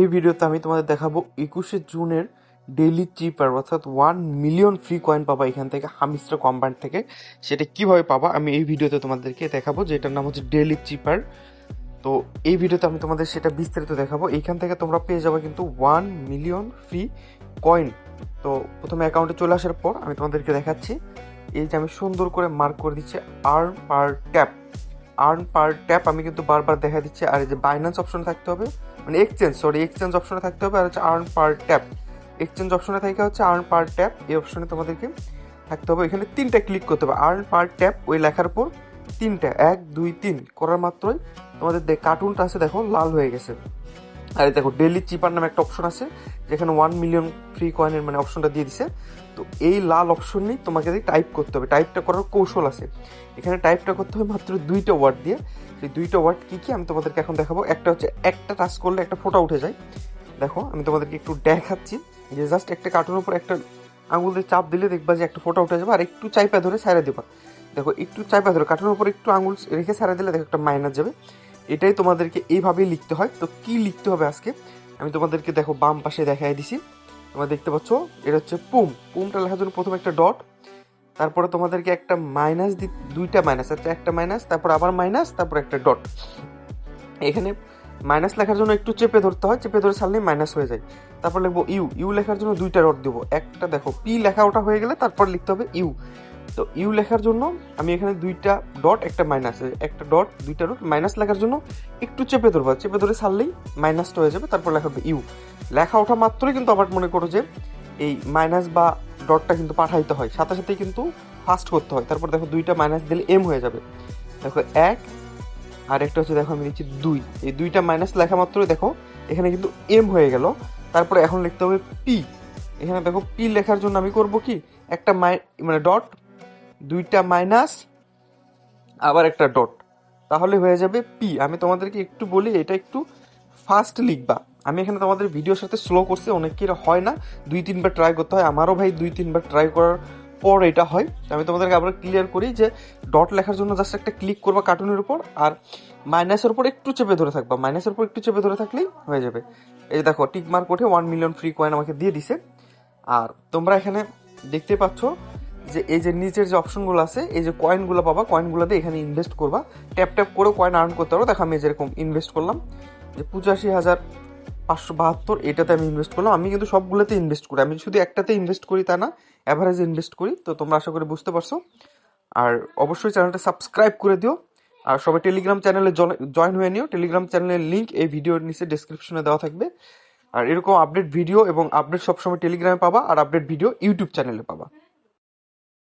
এই ভিডিওতে আমি তোমাদের দেখাবো একুশে জুনের ডেইলি চিপার অর্থাৎ ওয়ান মিলিয়ন ফ্রি কয়েন পাবা এখান থেকে হামিস্টার কম্বাইন্ড থেকে। সেটা কীভাবে পাবা আমি এই ভিডিওতে তোমাদেরকে দেখাবো, যেটার নাম হচ্ছে ডেইলি চিপার তো এই ভিডিওতে আমি তোমাদের সেটা বিস্তারিত দেখাবো। এইখান থেকে তোমরা পেয়ে যাবে কিন্তু ওয়ান মিলিয়ন ফ্রি কয়েন তো প্রথমে অ্যাকাউন্টে চলে আসার পর আমি তোমাদেরকে দেখাচ্ছি। এই যে আমি সুন্দর করে মার্ক করে দিচ্ছি earn per tap earn per tap আমি কিন্তু বারবার দেখা দিচ্ছি। আর এই যে বাইন্যান্স অপশন থাকতে হবে মানে এক্সচেঞ্জ সরি এক্সচেঞ্জ অপশনে থাকতে হবে আর হচ্ছে আর্ন পার ট্যাপ এক্সচেঞ্জ অপশনে থাকে হচ্ছে আর্ন পার ট্যাপ এই অপশনে তোমাদেরকে থাকতে হবে। এখানে তিনটা ক্লিক করতে হবে আর্ন পার ট্যাপ ওই লেখার পর তিনটা, এক, দুই, তিন। করার মাত্রই তোমাদের কার্টুনটা আছে, দেখো, লাল হয়ে গেছে। আর দেখো ডেলি চিপার নামে একটা অপশন আছে, যেখানে ওয়ান মিলিয়ন ফ্রি কয়েনের মানে অপশনটা দিয়ে দিছে। তো এই লাল অপশন নিয়ে তোমাকে টাইপ করতে হবে। টাইপটা করার কৌশল আছে। এখানে টাইপটা করতে হবে মাত্র দুইটা ওয়ার্ড দিয়ে। সেই দুইটা ওয়ার্ড কী কী আমি তোমাদেরকে এখন দেখাবো। একটা হচ্ছে একটা টাচ করলে একটা ফোটা উঠে যায়। দেখো, আমি তোমাদেরকে একটু দেখাচ্ছি। যে জাস্ট একটা কার্টুনের উপর একটা আঙুল দিয়ে চাপ দিলে দেখবা যে একটা ফোটা উঠে যাবে। আর একটু চাইপা ধরে ছাড়া দেবা। দেখো, একটু চাইপা ধরে। কার্টুনের উপর একটু আঙুল রেখে ছাড়া দিলে দেখো একটা মাইনাস যাবে। এটাই তোমাদেরকে এইভাবেই লিখতে হয়। তো কি লিখতে হবে আজকে? আমি তোমাদেরকে দেখো বাম পাশে দেখাই দিছি। তোমরা দেখতে পাচ্ছ, এটা হচ্ছে পুম। পুমটা লেখার জন্য প্রথমে একটা ডট, তারপরে তোমাদেরকে একটা মাইনাস দি দুইটা মাইনাস আচ্ছা একটা মাইনাস, তারপর আবার মাইনাস, তারপর একটা ডট। এখানে মাইনাস লেখার জন্য একটু চেপে ধরতে হয়, চেপে ধরে ছাড়লেই মাইনাস হয়ে যায়। তারপর লিখব ইউ। ইউ লেখার জন্য দুইটা ডট দেবো। একটা দেখো, পি লেখা ওটা হয়ে গেলে তারপর লিখতে হবে ইউ। তো ইউ লেখার জন্য আমি এখানে দুইটা ডট একটা মাইনাস একটা ডট দুইটা ডট মাইনাস লেখার জন্য একটু চেপে ধরবো। চেপে ধরে ছাড়লেই মাইনাসটা হয়ে যাবে, তারপর লেখা হবে ইউ লেখা ওঠা মাত্রই কিন্তু আবার মনে করো যে এই মাইনাস বা ডটটা কিন্তু পাঠাইতে হয়। সাথে সাথেই কিন্তু ফাস্ট করতে হয়। তারপর দেখো দুইটা মাইনাস দিলে এম হয়ে যাবে। দেখো এক, আর একটা হচ্ছে দেখো আমি দিচ্ছি দুই। এই দুইটা মাইনাস লেখা মাত্রই দেখো এখানে কিন্তু এম হয়ে গেল। তারপরে এখন লিখতে হবে পি এখানে দেখো পি লেখার জন্য আমি করব কি? একটা মাই মানে ডট দুইটা মাইনাস, আবার একটা ডট। তাহলে হয়ে যাবে পি আমি তোমাদেরকে একটু বলি, এটা একটু ফাস্ট লিখবা। আমি এখানে তোমাদের ভিডিওর সাথে স্লো করছি, অনেকের হয় না। দুই, তিনবার ট্রাই করতে হয়। আমারও ভাই দুই, তিনবার ট্রাই করার পর এটা হয়। আমি তোমাদেরকে আবার ক্লিয়ার করি যে ডট লেখার জন্য জাস্ট একটা ক্লিক করবা কার্টুনের উপর, আর মাইনাসের উপর একটু চেপে ধরে থাকবা। মাইনাসের উপর একটু চেপে ধরে থাকলেই হয়ে যাবে। এই দেখো টিক মার্ক উঠে ওয়ান মিলিয়ন ফ্রি কয়েন আমাকে দিয়ে দিছে। আর তোমরা এখানে দেখতে পাচ্ছ যে এই যে নিচের যে অপশনগুলো আছে, এই যে কয়েনগুলো পাবা কয়েনগুলো দিয়ে এখানে ইনভেস্ট করবা। ট্যাপ ট্যাপ করে কয়েন আর্ন করতে পারো। দেখো আমি যেরকম ইনভেস্ট করলাম। যে পঁচাশি হাজার পাঁচশো বাহাত্তর, এটাতে আমি ইনভেস্ট করলাম। আমি কিন্তু সবগুলোতে ইনভেস্ট করি। আমি শুধু একটাতে ইনভেস্ট করি তা না অ্যাভারেজ ইনভেস্ট করি। তো তোমরা আশা করি বুঝতে পারছ। আর অবশ্যই চ্যানেলটা সাবস্ক্রাইব করে দিও। আর সবাই টেলিগ্রাম চ্যানেলে জয়েন হয়ে নিও। টেলিগ্রাম চ্যানেলের লিঙ্ক এই ভিডিওর নিচে ডিসক্রিপশনে দেওয়া থাকবে। আর এরকম আপডেট ভিডিও এবং আপডেট সবসময় টেলিগ্রামে পাবা। আর আপডেট ভিডিও ইউটিউব চ্যানেলে পাবা।